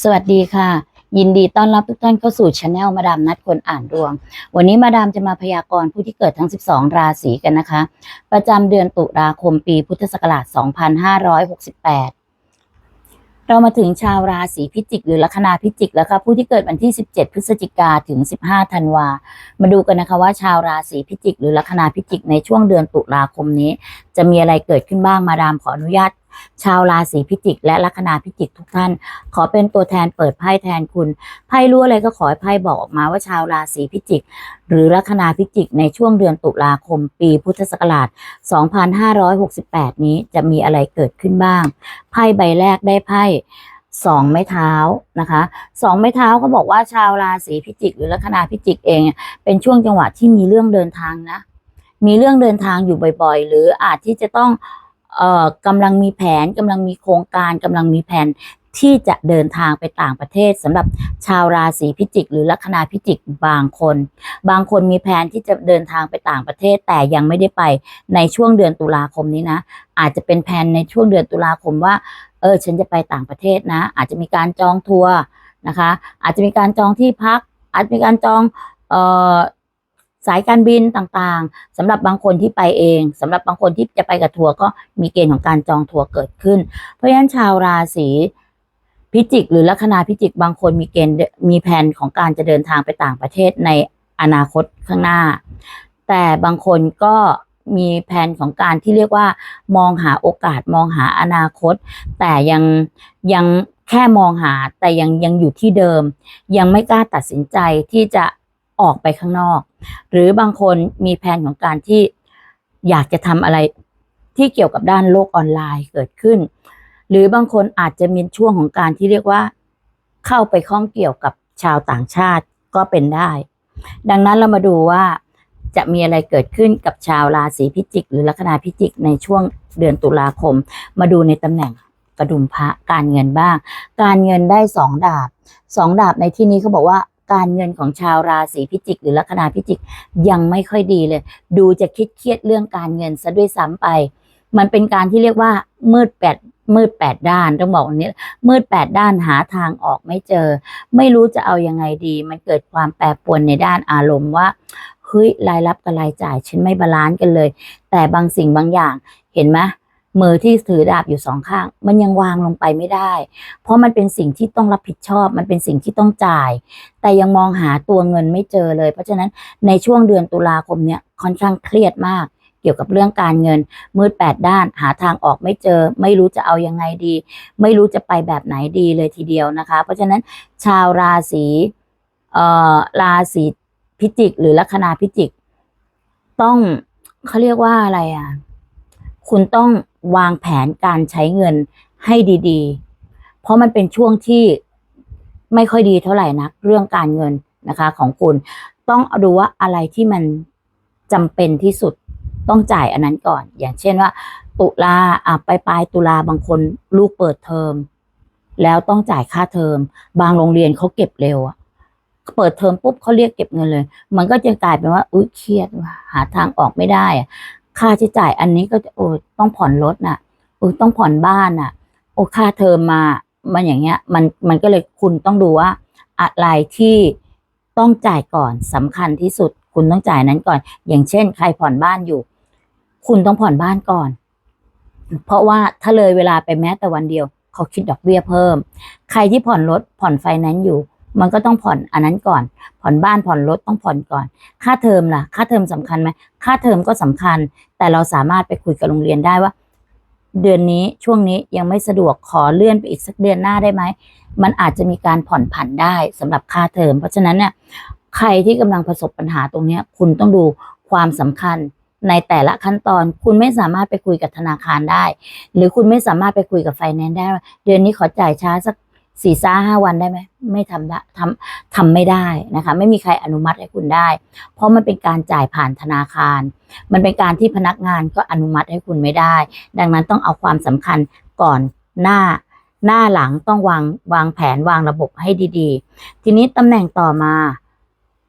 สวัสดีค่ะ ยินดีต้อนรับทุกท่านเข้าสู่ช anel มาดามนัดคนอ่านดวง วันนี้มาดามจะมาพยากรณ์ผู้ที่เกิดทั้ง 12 ราศีกันนะคะ ประจำเดือนตุลาคมปีพุทธศักราช 2568 เรามาถึงชาวราศีพิจิก หรือลัคนาพิจิกแล้วค่ะผู้ที่เกิดวันที่ 17 พฤศจิกาถึง 15 ธันวา มาดูกันนะคะว่าชาวราศีพิจิก หรือลัคนาพิจิกในช่วงเดือนตุลาคมนี้ จะมีอะไรเกิดขึ้นบ้างมาดามขออนุญาต ชาวราศีพิจิก และลัคนาพิจิกทุกท่าน ขอเป็นตัวแทนเปิดไพ่แทนคุณไพ่รู้อะไรก็ขอให้ไพ่บอกออกมาว่าชาวราศีพิจิก หรือลัคนาพิจิกในช่วงเดือนตุลาคม ปีพุทธศักราช 2568 นี้จะมีอะไรเกิดขึ้นบ้าง ไพ่ใบแรกได้ไพ่สองไม้เท้านะคะสองไม้เท้าก็บอกว่าชาวราศีพิจิก หรือลัคนาพิจิกเองเป็นช่วงจังหวะที่มีเรื่องเดินทางนะ มีเรื่องเดินทางอยู่บ่อย ๆ หรืออาจที่จะต้อง กำลังมีแผนกำลังมีโครงการกำลังมีแผนที่จะเดินทางไปต่างประเทศสำหรับชาวราศีพิจิก หรือลัคนาพิจิกบางคน บางคนมีแผนที่จะเดินทางไปต่างประเทศแต่ยังไม่ได้ไปในช่วงเดือนตุลาคมนี้นะ อาจจะเป็นแผนในช่วงเดือนตุลาคมว่าเออฉันจะไปต่างประเทศนะ อาจจะมีการจองทัวร์นะคะ อาจจะมีการจองที่พัก อาจจะมีการจองเอ่อ สายการบินต่างๆสำหรับบางคนที่ไปเองสำหรับบางคนที่จะไปกับทัวร์ก็มีเกณฑ์ของการจองทัวร์เกิดขึ้น เพราะฉะนั้นชาวราศีพิจิก หรือลัคนาพิจิกบางคนมีเกณฑ์มีแผนของการจะเดินทางไปต่างประเทศในอนาคตข้างหน้า แต่บางคนก็มีแผนของการที่เรียกว่า มองหาโอกาสมองหาอนาคต แต่ยังยังแค่มองหาแต่ยังยังอยู่ที่เดิม ยังไม่กล้าตัดสินใจที่จะ ออกไปข้างนอก หรือบางคนมีแผนของการที่อยากจะทำอะไรที่เกี่ยวกับด้านโลกออนไลน์เกิดขึ้น หรือบางคนอาจจะมีช่วงของการที่เรียกว่า เข้าไปข้องเกี่ยวกับชาวต่างชาติก็เป็นได้ ดังนั้นเรามาดูว่าจะมีอะไรเกิดขึ้นกับชาวราศีพิจิก หรือลัคนาพิจิกในช่วงเดือนตุลาคม มาดูในตำแหน่งกระดุมพระการเงินบ้าง การเงินได้สองดาบสองดาบในที่นี้เขาบอกว่า การเงินของชาวราศีพิจิก หรือลัคนาพิจิกยังไม่ค่อยดีเลย ดูจะคิดเครียดเรื่องการเงินซะด้วยซ้ำไป มันเป็นการที่เรียกว่ามืดแปดมืดแปดด้านต้องบอกวันนี้มืดแปดด้านหาทางออกไม่เจอ ไม่รู้จะเอายังไงดี มันเกิดความแปรปรวนในด้านอารมณ์ว่าเฮ้ยรายรับกับรายจ่ายฉันไม่บาลานซ์กันเลย แต่บางสิ่งบางอย่างเห็นไหม มือที่ถือดาบอยู่สองข้าง มันยังวางลงไปไม่ได้ เพราะมันเป็นสิ่งที่ต้องรับผิดชอบ มันเป็นสิ่งที่ต้องจ่าย แต่ยังมองหาตัวเงินไม่เจอเลย เพราะฉะนั้นในช่วงเดือนตุลาคมเนี่ยค่อนข้างเครียดมาก เกี่ยวกับเรื่องการเงิน มืดแปดด้าน หาทางออกไม่เจอ ไม่รู้จะเอายังไงดี ไม่รู้จะไปแบบไหนดีเลยทีเดียวนะคะ เพราะฉะนั้นชาวราศีเอ่อราศีพิจิก หรือลัคนาพิจิก ต้องเขาเรียกว่าอะไรอะ คุณต้อง วางแผนการใช้เงินให้ดีๆ เพราะมันเป็นช่วงที่ไม่ค่อยดีเท่าไหร่นักเรื่องการเงินนะคะของคุณ ต้องดูว่าอะไรที่มันจำเป็นที่สุดต้องจ่ายอันนั้นก่อน อย่างเช่นว่า ตุลาอะปลายปลายตุลาบางคนลูกเปิดเทอม แล้วต้องจ่ายค่าเทอม บางโรงเรียนเขาเก็บเร็วอะเปิดเทอมปุ๊บเขาเรียกเก็บเงินเลย มันก็จะกลายเป็นว่าอุ้ยเครียดหาทางออกไม่ได้อะ ค่าใช้จ่ายอันนี้ก็จะโอ้ต้องผ่อนรถน่ะเออต้องผ่อนบ้านน่ะ โอ้ค่าเทอมมามันอย่างเงี้ย มันมันก็เลยคุณต้องดูว่า อะไรที่ต้องจ่ายก่อนสำคัญที่สุด คุณต้องจ่ายนั้นก่อน อย่างเช่น ใครผ่อนบ้านอยู่ คุณต้องผ่อนบ้านก่อน เพราะว่าถ้าเลยเวลาไปแม้แต่วันเดียว เขาคิดดอกเบี้ยเพิ่ม ใครที่ผ่อนรถผ่อนไฟแนนซ์อยู่ มันก็ต้องผ่อนอันนั้นก่อน ผ่อนบ้านผ่อนรถต้องผ่อนก่อน ค่าเทอมล่ะ ค่าเทอมสำคัญไหมค่าเทอมก็สำคัญ แต่เราสามารถไปคุยกับโรงเรียนได้ว่า เดือนนี้ช่วงนี้ยังไม่สะดวกขอเลื่อนไปอีกสักเดือนหน้าได้ไหมมันอาจจะมีการผ่อนผันได้สำหรับค่าเทอม เพราะฉะนั้นเนี่ยใครที่กำลังประสบปัญหาตรงเนี้คุณต้องดูความสำคัญในแต่ละขั้นตอนคุณไม่สามารถไปคุยกับธนาคารได้ หรือคุณไม่สามารถไปคุยกับไฟแนนซ์ได้ว่าเดือนนี้ขอจ่ายช้าสัก สี่ซ่าห้าวันได้ไหมไม่ทำได้ทำทำไม่ได้นะคะ ไม่มีใครอนุมัติให้คุณได้ เพราะมันเป็นการจ่ายผ่านธนาคาร มันเป็นการที่พนักงานก็อนุมัติให้คุณไม่ได้ ดังนั้นต้องเอาความสำคัญก่อนหน้า หน้าหลังต้องวางวางแผนวางระบบให้ดี ๆ ทีนี้ตำแหน่งต่อมา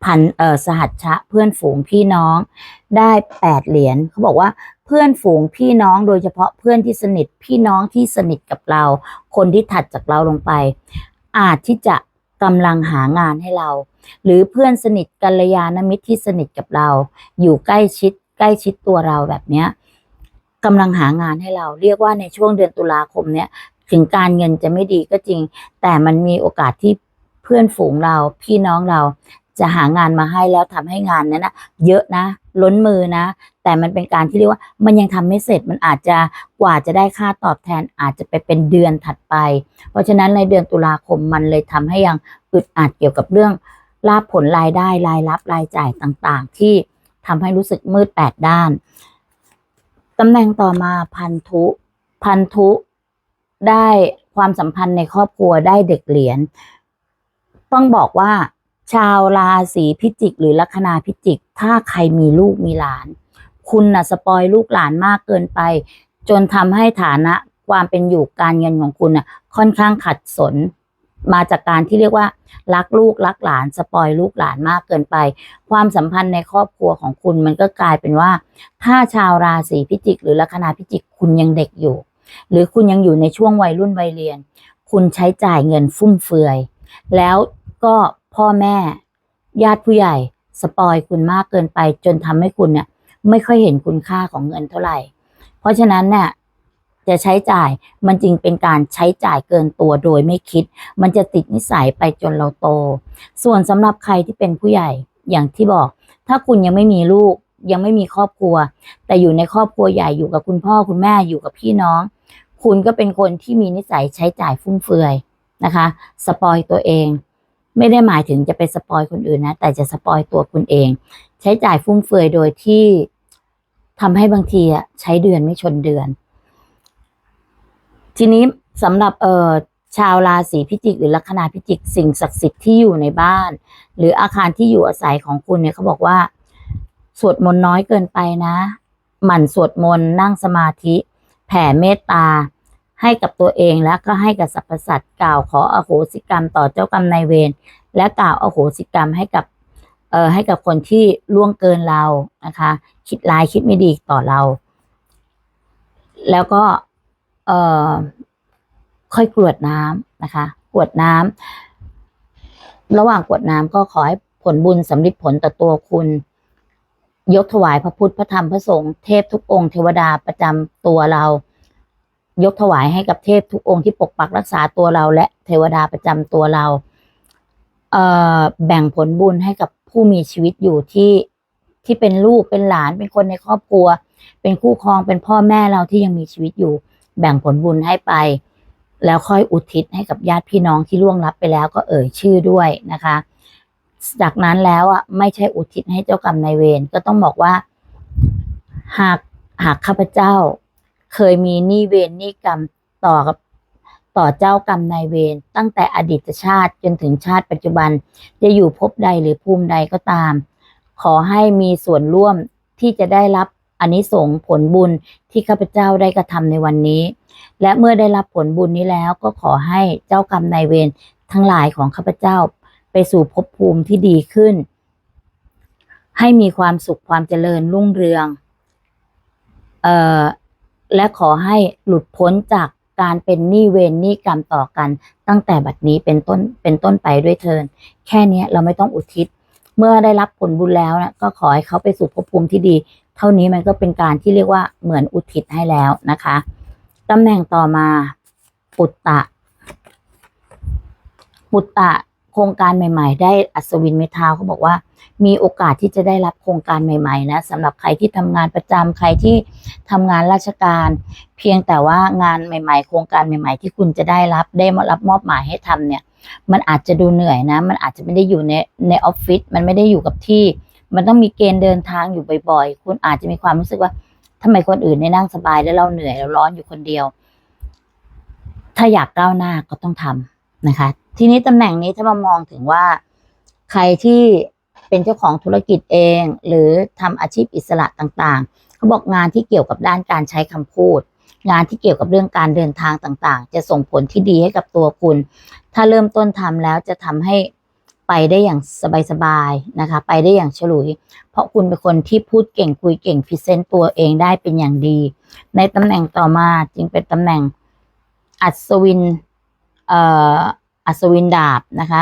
พันเอ่อสหัชชะเพื่อนฝูงพี่น้องได้แปดเหรียญเขาบอกว่าเพื่อนฝูงพี่น้องโดยเฉพาะเพื่อนที่สนิทพี่น้องที่สนิทกับเรา คนที่ถัดจากเราลงไป อาจที่จะกำลังหางานให้เรา หรือเพื่อนสนิทกัลยาณมิตรที่สนิทกับเรา อยู่ใกล้ชิดใกล้ชิดตัวเราแบบเนี้ยกำลังหางานให้เรา เรียกว่าในช่วงเดือนตุลาคมเนี้ยถึงการเงินจะไม่ดีก็จริง แต่มันมีโอกาสที่เพื่อนฝูงเราพี่น้องเรา จะหางานมาให้แล้วทำให้งานนั้นนะเยอะนะ ล้นมือนะ แต่มันเป็นการที่เรียกว่า มันยังทำไม่เสร็จมันอาจจะกว่าจะได้ค่าตอบแทนอาจจะไปเป็นเดือนถัดไป เพราะฉะนั้นในเดือนตุลาคมมันเลยทำให้ยังอึดอัดเกี่ยวกับเรื่องลาภผลรายได้รายรับรายจ่ายต่างๆ ที่ทำให้รู้สึกมืดแปดด้านตำแหน่งต่อมาพันธุพันธุได้ความสัมพันธ์ในครอบครัวได้เด็กเหรียญต้องบอกว่า ชาวราศีพิจิก หรือลัคนาพิจิก ถ้าใครมีลูกมีหลาน คุณน่ะสปอยลูกหลานมากเกินไป จนทำให้ฐานะความเป็นอยู่การเงินของคุณน่ะค่อนข้างขัดสน มาจากการที่เรียกว่า รักลูกรักหลานสปอยลูกหลานมากเกินไป ความสัมพันธ์ในครอบครัวของคุณมันก็กลายเป็นว่า ถ้าชาวราศีพิจิก หรือลัคนาพิจิกคุณยังเด็กอยู่ หรือคุณยังอยู่ในช่วงวัยรุ่นวัยเรียน คุณใช้จ่ายเงินฟุ่มเฟือย แล้วก็ พ่อแม่ ญาติผู้ใหญ่สปอยคุณมากเกินไป จนทำให้คุณเนี่ย ไม่ค่อยเห็นคุณค่าของเงินเท่าไหร่ เพราะฉะนั้นเนี่ยจะใช้จ่ายมันจึงเป็นการใช้จ่ายเกินตัวโดยไม่คิด มันจะติดนิสัยไปจนเราโต ส่วนสำหรับใครที่เป็นผู้ใหญ่อย่างที่บอก ถ้าคุณยังไม่มีลูกยังไม่มีครอบครัว แต่อยู่ในครอบครัวใหญ่อยู่กับคุณพ่อคุณแม่อยู่กับพี่น้อง คุณก็เป็นคนที่มีนิสัยใช้จ่ายฟุ่มเฟือยนะคะ สปอยตัวเอง ไม่ได้หมายถึงจะไปสปอยคนอื่นนะ แต่จะสปอยตัวคุณเอง ใช้จ่ายฟุ่มเฟือยโดยที่ทำให้บางทีอะใช้เดือนไม่ชนเดือน ทีนี้สำหรับเอ่อชาวราศีพิจิก หรือลัคนาพิจิก สิ่งศักดิ์สิทธิ์ที่อยู่ในบ้าน หรืออาคารที่อยู่อาศัยของคุณเนี่ยเขาบอกว่า สวดมนต์น้อยเกินไปนะ หมั่นสวดมนต์นั่งสมาธิ แผ่เมตตา ให้กับตัวเองแล้วก็ให้กับสรรพสัตว์กล่าวขออโหสิกรรมต่อเจ้ากรรมนายเวรและกล่าวอโหสิกรรมให้กับเอ่อให้กับคนที่ล่วงเกินเรานะคะ คิดร้ายคิดไม่ดีต่อเรา แล้วก็เอ่อค่อยกรวดน้ำนะคะ กรวดน้ำระหว่างกรวดน้ำก็ขอให้ผลบุญสำลิดผลต่อตัวคุณ ยกถวายพระพุทธพระธรรมพระสงฆ์เทพทุกองค์เทวดาประจำตัวเรา ยกถวายให้กับเทพทุกองค์ที่ปกปักรักษาตัวเรา และเทวดาประจำตัวเราเอ่อแบ่งผลบุญให้กับผู้มีชีวิตอยู่ที่ที่เป็นลูกเป็นหลานเป็นคนในครอบครัว เป็นคู่ครองเป็นพ่อแม่เราที่ยังมีชีวิตอยู่ แบ่งผลบุญให้ไป แล้วค่อยอุทิศให้กับญาติพี่น้องที่ล่วงลับไปแล้วก็เอ่ยชื่อด้วยนะคะ จากนั้นแล้วอะไม่ใช่อุทิศให้เจ้ากรรมนายเวรก็ต้องบอกว่า หากหากข้าพเจ้า เคยมีหนี้เวรหนี้กรรมต่อกับต่อเจ้ากรรมนายเวรตั้งแต่อดีตชาติจนถึงชาติปัจจุบัน จะอยู่ภพใดหรือภูมิใดก็ตาม ขอให้มีส่วนร่วมที่จะได้รับอานิสงส์ผลบุญที่ข้าพเจ้าได้กระทำในวันนี้ และเมื่อได้รับผลบุญนี้แล้วก็ขอให้เจ้ากรรมนายเวรทั้งหลายของข้าพเจ้าไปสู่ภพภูมิที่ดีขึ้น ให้มีความสุขความเจริญรุ่งเรือง เอ่อ และขอให้หลุดพ้นจากการเป็นหนี้เวรหนี้กรรมต่อกัน ตั้งแต่บัดนี้เป็นต้นเป็นต้นไปด้วยเทินแค่นี้เราไม่ต้องอุทิศ เมื่อได้รับผลบุญแล้วนะก็ขอให้เขาไปสู่ภพภูมิที่ดี เท่านี้มันก็เป็นการที่เรียกว่าเหมือนอุทิศให้แล้วนะคะตำแหน่งต่อมาปุตตะปุตตะ โครงการใหม่ๆ ได้อัศวินเมทาวเขาบอกว่า มีโอกาสที่จะได้รับโครงการใหม่ๆนะสำหรับใครที่ทำงานประจำใครที่ทำงานราชการ เพียงแต่ว่างานใหม่ๆ โครงการใหม่ ๆ ที่คุณจะได้รับได้มารับมอบหมายให้ทำเนี่ย มันอาจจะดูเหนื่อยนะ มันอาจจะไม่ได้อยู่ในในออฟฟิศมันไม่ได้อยู่กับที่ มันต้องมีเกณฑ์เดินทางอยู่บ่อยๆ คุณอาจจะมีความรู้สึกว่าทำไมคนอื่นได้นั่งสบายแล้วเราเหนื่อยเราร้อนอยู่คนเดียว ถ้าอยากก้าวหน้าก็ต้องทำนะคะ ทีนี้ตำแหน่งนี้ถ้ามามองถึงว่าใครที่เป็นเจ้าของธุรกิจเอง หรือทำอาชีพอิสระต่างๆเขาบอกงานที่เกี่ยวกับด้านการใช้คำพูด งานที่เกี่ยวกับเรื่องการเดินทางต่างๆ จะส่งผลที่ดีให้กับตัวคุณ ถ้าเริ่มต้นทำแล้วจะทำให้ไปได้อย่างสบายๆนะคะ ไปได้อย่างฉลุย เพราะคุณเป็นคนที่พูดเก่งคุยเก่งพรีเซนต์ตัวเองได้เป็นอย่างดี ในตำแหน่งต่อมาจึงเป็นตำแหน่งอัศวิน เอ่อ อัศวินดาบนะคะ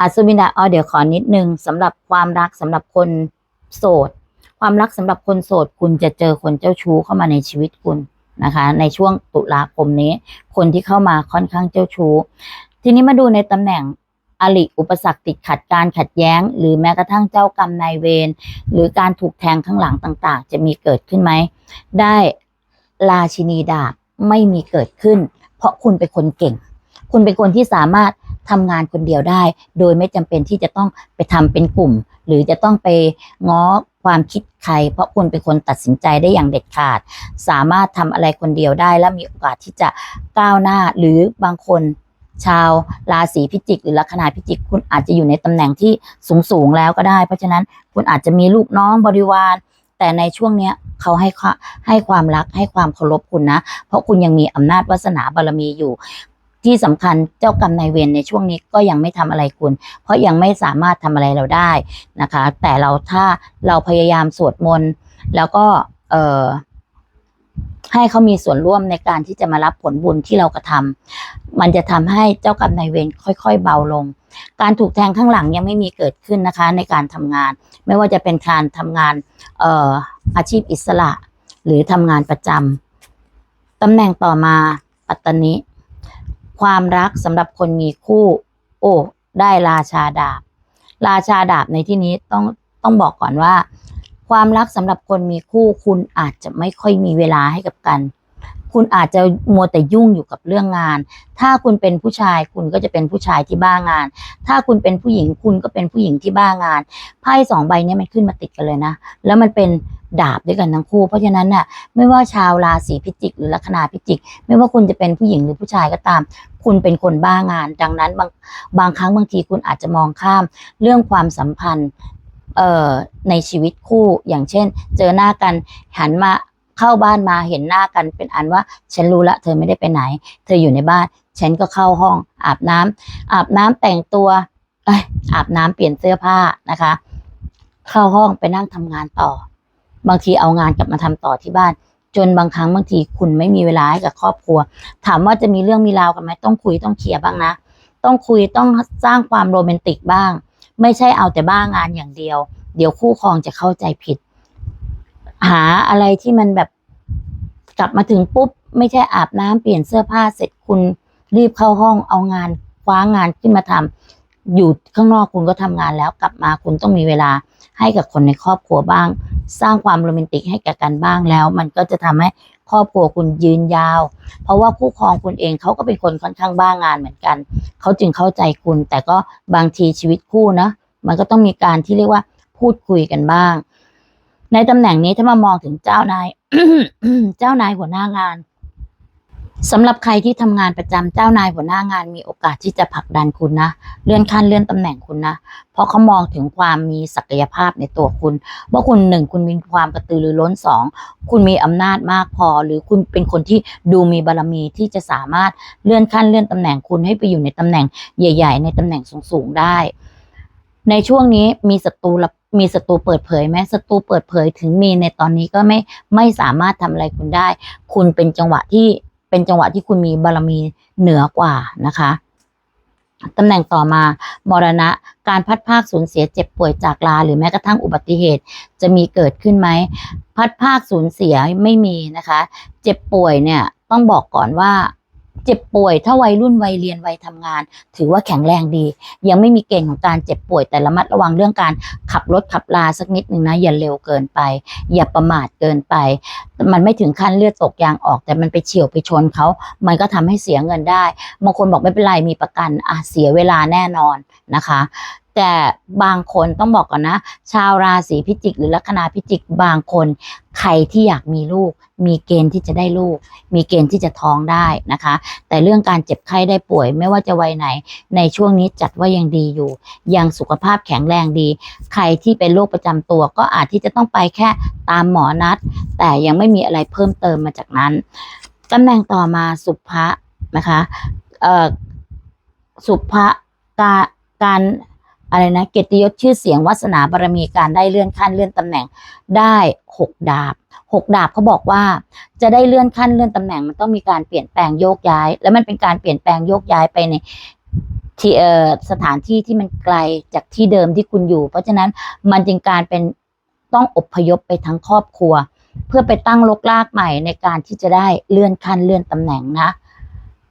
อัศวินดาบเอเดี๋ยวขอนิดนึงสำหรับความรักสำหรับคนโสด ความรักสำหรับคนโสด คุณจะเจอคนเจ้าชู้เข้ามาในชีวิตคุณนะคะ ในช่วงตุลาคมนี้ คนที่เข้ามาค่อนข้างเจ้าชู้ ทีนี้มาดูในตำแหน่งอลิอุปสรรคติดขัดการขัดแย้ง หรือแม้กระทั่งเจ้ากรรมนายเวรหรือการถูกแทงข้างหลังต่างๆ จะมีเกิดขึ้นไหม ได้ราชินีดาบไม่มีเกิดขึ้น เพราะคุณเป็นคนเก่ง คุณเป็นคนที่สามารถทำงานคนเดียวได้ โดยไม่จำเป็นที่จะต้องไปทำเป็นกลุ่ม หรือจะต้องไปง้อความคิดใคร เพราะคุณเป็นคนตัดสินใจได้อย่างเด็ดขาด สามารถทำอะไรคนเดียวได้ และมีโอกาสที่จะก้าวหน้าหรือบางคนชาวราศีพิจิก หรือลัคนาพิจิก คุณอาจจะอยู่ในตำแหน่งที่สูงสูงแล้วก็ได้ เพราะฉะนั้นคุณอาจจะมีลูกน้องบริวาร แต่ในช่วงเนี้ยเขาให้ให้ความรักให้ความเคารพคุณนะ เพราะคุณยังมีอำนาจวาสนาบารมีอยู่ ที่สำคัญเจ้ากรรมนายเวรในช่วงนี้ก็ยังไม่ทำอะไรคุณ เพราะยังไม่สามารถทำอะไรเราได้นะคะ แต่เราถ้าเราพยายามสวดมนต์แล้วก็เอ่อให้เขามีส่วนร่วมในการที่จะมารับผลบุญที่เรากระทำมันจะทำให้เจ้ากรรมนายเวรค่อย ๆ เบาลง การถูกแทงข้างหลังยังไม่มีเกิดขึ้นนะคะ ในการทำงาน ไม่ว่าจะเป็นการทำงานเอ่ออาชีพอิสระ หรือทำงานประจำตำแหน่งต่อมาปัตตานิ ความรักสำหรับคนมีคู่ โอ้ ได้ราชาดาบ ราชาดาบในที่นี้ต้องต้องบอกก่อนว่า ความรักสำหรับคนมีคู่คุณอาจจะไม่ค่อยมีเวลาให้กับกัน คุณอาจจะมัวแต่ยุ่งอยู่กับเรื่องงาน ถ้าคุณเป็นผู้ชายคุณก็จะเป็นผู้ชายที่บ้างาน ถ้าคุณเป็นผู้หญิงคุณก็เป็นผู้หญิงที่บ้างาน ไพ่สองใบนี้มันขึ้นมาติดกันเลยนะ แล้วมันเป็นดาบด้วยกันทั้งคู่ เพราะฉะนั้นน่ะ ไม่ว่าชาวราศีพิจิก หรือลัคนาพิจิก ไม่ว่าคุณจะเป็นผู้หญิงหรือผู้ชายก็ตาม คุณเป็นคนบ้างาน ดังนั้นบางบางครั้งบางทีคุณอาจจะมองข้ามเรื่องความสัมพันธ์ในชีวิตคู่อย่างเช่น เจอหน้ากันหันมา เข้าบ้านมาเห็นหน้ากันเป็นอันว่า ฉันรู้ละเธอไม่ได้ไปไหน เธออยู่ในบ้าน ฉันก็เข้าห้อง อาบน้ำอาบน้ำแต่งตัวเอ้ยอาบน้ำเปลี่ยนเสื้อผ้านะคะ เข้าห้องไปนั่งทำงานต่อ บางทีเอางานกลับมาทำต่อที่บ้าน จนบางครั้งบางทีคุณไม่มีเวลาให้กับครอบครัว ถามว่าจะมีเรื่องมีราวกันไหมต้องคุยต้องเคลียร์บ้างนะ ต้องคุยต้องสร้างความโรแมนติกบ้าง ไม่ใช่เอาแต่บ้างานอย่างเดียว เดี๋ยวคู่ครองจะเข้าใจผิด หาอะไรที่มันแบบกลับมาถึงปุ๊บ ไม่ใช่อาบน้ำเปลี่ยนเสื้อผ้าเสร็จคุณรีบเข้าห้องเอางานคว้างานขึ้นมาทำอยู่ข้างนอกคุณก็ทำงานแล้วกลับมาคุณต้องมีเวลาให้กับคนในครอบครัวบ้าง สร้างความโรแมนติกให้แก่กันบ้างแล้ว มันก็จะทำให้ครอบครัวคุณยืนยาว เพราะว่าคู่ครองคุณเองเขาก็เป็นคนค่อนข้างบ้างานเหมือนกันเขาจึงเข้าใจคุณ แต่ก็บางทีชีวิตคู่นะมันก็ต้องมีการที่เรียกว่าพูดคุยกันบ้าง ในตำแหน่งนี้ถ้ามามองถึงเจ้านาย เจ้านายหัวหน้างานสำหรับใครที่ทำงานประจำเจ้านายหัวหน้างานมีโอกาสที่จะผลักดันคุณนะ เลื่อนขั้นเลื่อนตำแหน่งคุณนะ เพราะเขามองถึงความมีศักยภาพในตัวคุณ ว่าคุณหนึ่งคุณมีความกระตือรือร้นสองคุณมีอำนาจมากพอ หรือคุณเป็นคนที่ดูมีบารมีที่จะสามารถเลื่อนขั้นเลื่อนตำแหน่งคุณให้ไปอยู่ในตำแหน่งใหญ่ ๆ ในตำแหน่งสูงๆได้ ในช่วงนี้มีศัตรูลับ มีศัตรูเปิดเผยไหมศัตรูเปิดเผยถึงมีในตอนนี้ก็ไม่ไม่สามารถทำอะไรคุณได้ คุณเป็นจังหวะที่เป็นจังหวะที่คุณมีบารมีเหนือกว่านะคะตำแหน่งต่อมา มรณะ การพัดภาคสูญเสียเจ็บป่วยจากลา หรือแม้กระทั่งอุบัติเหตุ จะมีเกิดขึ้นไหม พัดภาคสูญเสียไม่มีนะคะ เจ็บป่วยเนี่ยต้องบอกก่อนว่า เจ็บป่วยถ้าวัยรุ่นวัยเรียนวัยทำงาน ถือว่าแข็งแรงดี ยังไม่มีเกณฑ์ของการเจ็บป่วยแต่ระมัดระวังเรื่องการขับรถขับลาสักนิดหนึ่งนะอย่าเร็วเกินไป อย่าประมาทเกินไป มันไม่ถึงขั้นเลือดตกยางออก แต่มันไปเฉียวไปชนเขา มันก็ทำให้เสียเงินได้บางคนบอกไม่เป็นไรมีประกันอะเสียเวลาแน่นอนนะคะ แต่บางคนต้องบอกก่อนนะ ชาวราศีพิจิก หรือลัคนาพิจิกบางคน ใครที่อยากมีลูก มีเกณฑ์ที่จะได้ลูก มีเกณฑ์ที่จะท้องได้นะคะ แต่เรื่องการเจ็บไข้ได้ป่วยไม่ว่าจะวัยไหน ในช่วงนี้จัดว่ายังดีอยู่ ยังสุขภาพแข็งแรงดี ใครที่เป็นโรคประจำตัวก็อาจที่จะต้องไปแค่ตามหมอนัด แต่ยังไม่มีอะไรเพิ่มเติมมาจากนั้นตำแหน่งต่อมาสุภะนะคะ เอ่อ สุภะการการ อะไรนะเกียรติยศชื่อเสียงวาสนาบารมีการได้เลื่อนขั้นเลื่อนตำแหน่งได้หกดาบหกดาบเขาบอกว่า จะได้เลื่อนขั้นเลื่อนตำแหน่งมันต้องมีการเปลี่ยนแปลงโยกย้าย และมันเป็นการเปลี่ยนแปลงโยกย้ายไปในที่เอ่อสถานที่ที่มันไกลจากที่เดิมที่คุณอยู่ เพราะฉะนั้นมันจึงการเป็นต้องอพยพไปทั้งครอบครัว เพื่อไปตั้งลกลากใหม่ในการที่จะได้เลื่อนขั้นเลื่อนตำแหน่งนะ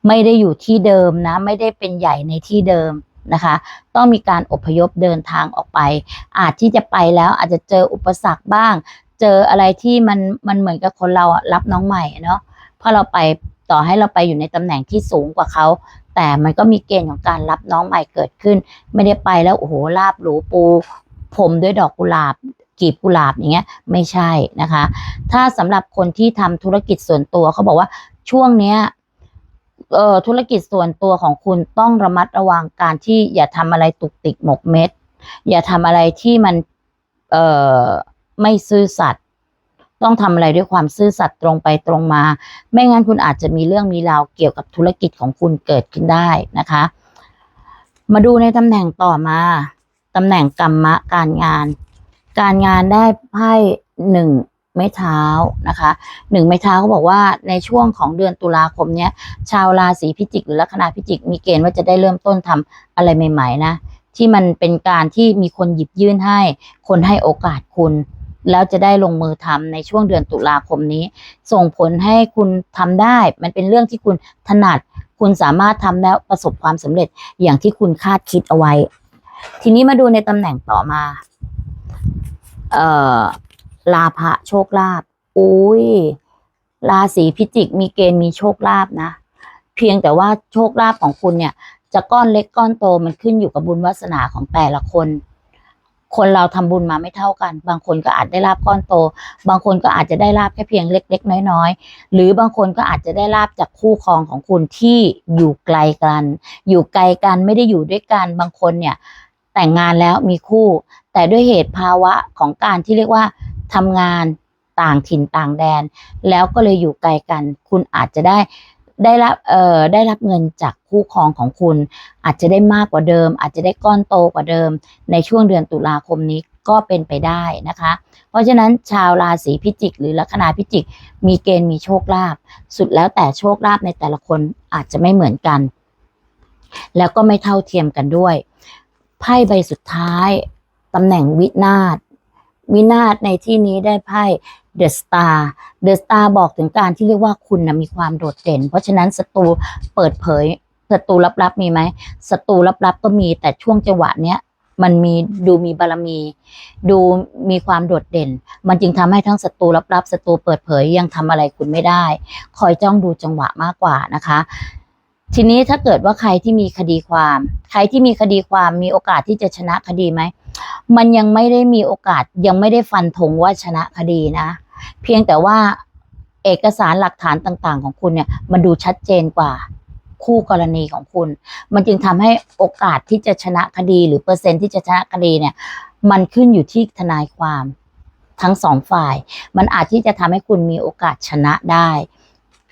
ไม่ได้อยู่ที่เดิมนะ ไม่ได้เป็นใหญ่ในที่เดิม นะคะ ต้องมีการอพยพเดินทางออกไป อาจที่จะไปแล้วอาจจะเจออุปสรรคบ้าง เจออะไรที่มันมันเหมือนกับคนเราอะรับน้องใหม่เนาะพราะเราไปต่อให้เราไปอยู่ในตำแหน่งที่สูงกว่าเขา แต่มันก็มีเกณฑ์ของการรับน้องใหม่เกิดขึ้น ไม่ได้ไปแล้วโอ้โหลาบหรูปูผมด้วยดอกกุหลาบกีบกุหลาบอย่างเงี้ยไม่ใช่นะคะ ถ้าสำหรับคนที่ทำธุรกิจส่วนตัวเขาบอกว่าช่วงเนี้ย เอ่อธุรกิจส่วนตัวของคุณต้องระมัดระวังการที่อย่าทำอะไรตุกติกหมกเม็ด อย่าทำอะไรที่มันเอ่อไม่ซื่อสัตย์ต้องทำอะไรด้วยความซื่อสัตย์ตรงไปตรงมา ไม่งั้นคุณอาจจะมีเรื่องมีราวเกี่ยวกับธุรกิจของคุณเกิดขึ้นได้นะคะ มาดูในตำแหน่งต่อมาตำแหน่งกรรมะการงาน การงานได้ไพ่หนึ่ง ไม้เท้านะคะหนึ่งไม้เท้าเขาบอกว่าในช่วงของเดือนตุลาคมเนี้ยชาวราศีพิจิกหรือลัคนาพิจิก มีเกณฑ์ว่าจะได้เริ่มต้นทำอะไรใหม่ ๆ นะ ที่มันเป็นการที่มีคนหยิบยื่นให้ คนให้โอกาสคุณ แล้วจะได้ลงมือทำในช่วงเดือนตุลาคมนี้ ส่งผลให้คุณทำได้ มันเป็นเรื่องที่คุณถนัด คุณสามารถทำแล้วประสบความสำเร็จอย่างที่คุณคาดคิดเอาไว้ ทีนี้มาดูในตำแหน่งต่อมา เอ่อ ลาภะโชคลาภอุ้ยราศีพิจิกมีเกณฑ์มีโชคลาภนะ เพียงแต่ว่าโชคลาภของคุณเนี่ย จะก้อนเล็กก้อนโตมันขึ้นอยู่กับบุญวาสนาของแต่ละคน คนเราทำบุญมาไม่เท่ากัน บางคนก็อาจได้ลาบก้อนโต บางคนก็อาจจะได้ลาบแค่เพียงเล็ก ๆ น้อยๆ หรือบางคนก็อาจจะได้ลาบจากคู่ครองของคุณที่อยู่ไกลกัน อยู่ไกลกันไม่ได้อยู่ด้วยกัน บางคนเนี่ยแต่งงานแล้วมีคู่ แต่ด้วยเหตุภาวะของการที่เรียกว่า ทำงานต่างถิ่นต่างแดน แล้วก็เลยอยู่ไกลกัน คุณอาจจะได้ได้รับเอ่อได้รับเงินจากคู่ครองของคุณ อาจจะได้มากกว่าเดิม อาจจะได้ก้อนโตกว่าเดิม ในช่วงเดือนตุลาคมนี้ก็เป็นไปได้นะคะ เพราะฉะนั้นชาวราศีพิจิก หรือลัคนาพิจิก มีเกณฑ์มีโชคลาภสุดแล้วแต่โชคลาภในแต่ละคนอาจจะไม่เหมือนกัน แล้วก็ไม่เท่าเทียมกันด้วยไพ่ใบสุดท้ายตำแหน่งวินาศ วินาศในที่นี้ได้ไพ่เดอะสตาร์เดอะสตาร์บอกถึงการที่เรียกว่าคุณนะมีความโดดเด่น เพราะฉะนั้นศัตรูเปิดเผยศัตรูลับๆมีไหมศัตรูลับๆก็มีแต่ช่วงจังหวะเนี้ยมันมีดูมีบารมี ดูมีความโดดเด่น มันจึงทำให้ทั้งศัตรูลับๆศัตรูเปิดเผยยังทำอะไรคุณไม่ได้ คอยจ้องดูจังหวะมากกว่านะคะ ทีนี้ถ้าเกิดว่าใครที่มีคดีความ ใครที่มีคดีความมีโอกาสที่จะชนะคดีไหม มันยังไม่ได้มีโอกาสยังไม่ได้ฟันธงว่าชนะคดีนะ เพียงแต่ว่าเอกสารหลักฐานต่างๆ ของคุณเนี่ย มันดูชัดเจนกว่าคู่กรณีของคุณ มันจึงทำให้โอกาสที่จะชนะคดี หรือเปอร์เซ็นต์ที่จะชนะคดีเนี่ย มันขึ้นอยู่ที่ทนายความทั้งสองฝ่าย มันอาจที่จะทำให้คุณมีโอกาสชนะได้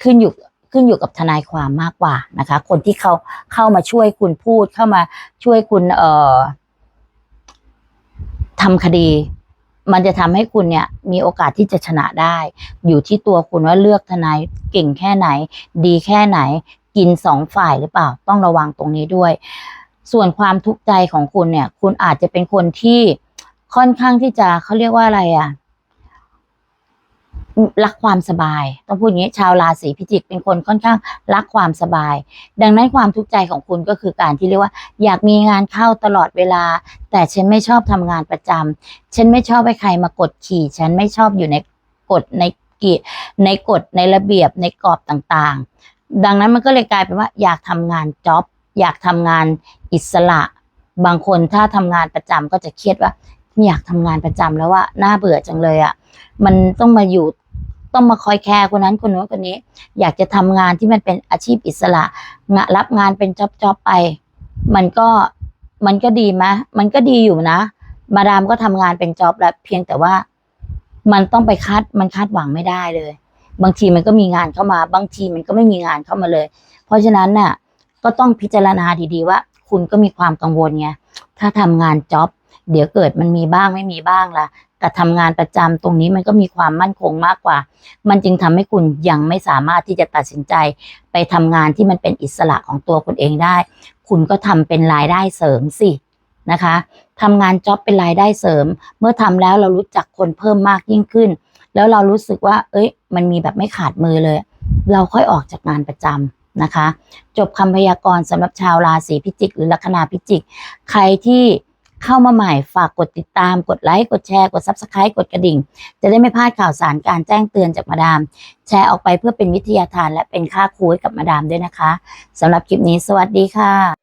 ขึ้นอยู่ขึ้นอยู่กับทนายความมากกว่านะคะ คนที่เขาเข้ามาช่วยคุณพูดเข้ามาช่วยคุณเอ่อ ทำคดี มันจะทำให้คุณเนี่ย มีโอกาสที่จะชนะได้ อยู่ที่ตัวคุณว่าเลือกทนายเก่งแค่ไหน ดีแค่ไหน กินสองฝ่ายหรือเปล่า ต้องระวังตรงนี้ด้วย ส่วนความทุกข์ใจของคุณเนี่ย คุณอาจจะเป็นคนที่ค่อนข้างที่จะเขาเรียกว่าอะไรอะ รักความสบาย ต้องพูดอย่างนี้ชาวราศีพิจิกเป็นคนค่อนข้างรักความสบาย ดังนั้นความทุกข์ใจของคุณก็คือการที่เรียกว่า อยากมีงานเข้าตลอดเวลา แต่ฉันไม่ชอบทำงานประจำฉันไม่ชอบให้ใครมากดขี่ ฉันไม่ชอบอยู่ในกฎในกีในกฎในระเบียบในกรอบต่างๆ ดังนั้นมันก็เลยกลายเป็นว่า อยากทำงานจ็อบอยากทำงานอิสระ บางคนถ้าทำงานประจำก็จะเครียดว่าอยากทำงานประจำแล้วว่าน่าเบื่อจังเลยอะ่ะมันต้องมาอยู่ ต้องมาคอยแคร์คนนั้นคนนู้นคนนี้ อยากจะทำงานที่มันเป็นอาชีพอิสระงะรับงานเป็นจ็อบๆไป มันก็มันก็ดีไหมมันก็ดีอยู่นะ มาดามก็ทำงานเป็นจ็อบแล้วเพียงแต่ว่ามันต้องไปคาดมันคาดหวังไม่ได้เลย บางทีมันก็มีงานเข้ามา บางทีมันก็ไม่มีงานเข้ามาเลย เพราะฉะนั้นน่ะ ก็ต้องพิจารณาดีๆว่า คุณก็มีความกังวลไงถ้าทำงานจ็อบ เดี๋ยวเกิดมันมีบ้างไม่มีบ้างล่ะกับทำงานประจำตรงนี้มันก็มีความมั่นคงมากกว่า มันจึงทำให้คุณยังไม่สามารถที่จะตัดสินใจ ไปทำงานที่มันเป็นอิสระของตัวคุณเองได้ คุณก็ทำเป็นรายได้เสริมสินะคะทำงานจ็อบเป็นรายได้เสริม เมื่อทำแล้วเรารู้จักคนเพิ่มมากยิ่งขึ้น แล้วเรารู้สึกว่า เอ้ย มันมีแบบไม่ขาดมือเลย เราค่อยออกจากงานประจำนะคะ จบคำพยากรณ์สำหรับชาวราศีพิจิก หรือลัคนาพิจิก ใครที่ เข้ามาใหม่ฝากกดติดตามกดไลค์กดแชร์กด Subscribe กดกระดิ่ง จะได้ไม่พลาดข่าวสารการแจ้งเตือนจากมาดาม แชร์ออกไปเพื่อเป็นวิทยาทานและเป็นค่าครูให้กับมาดามด้วยนะคะสำหรับคลิปนี้สวัสดีค่ะ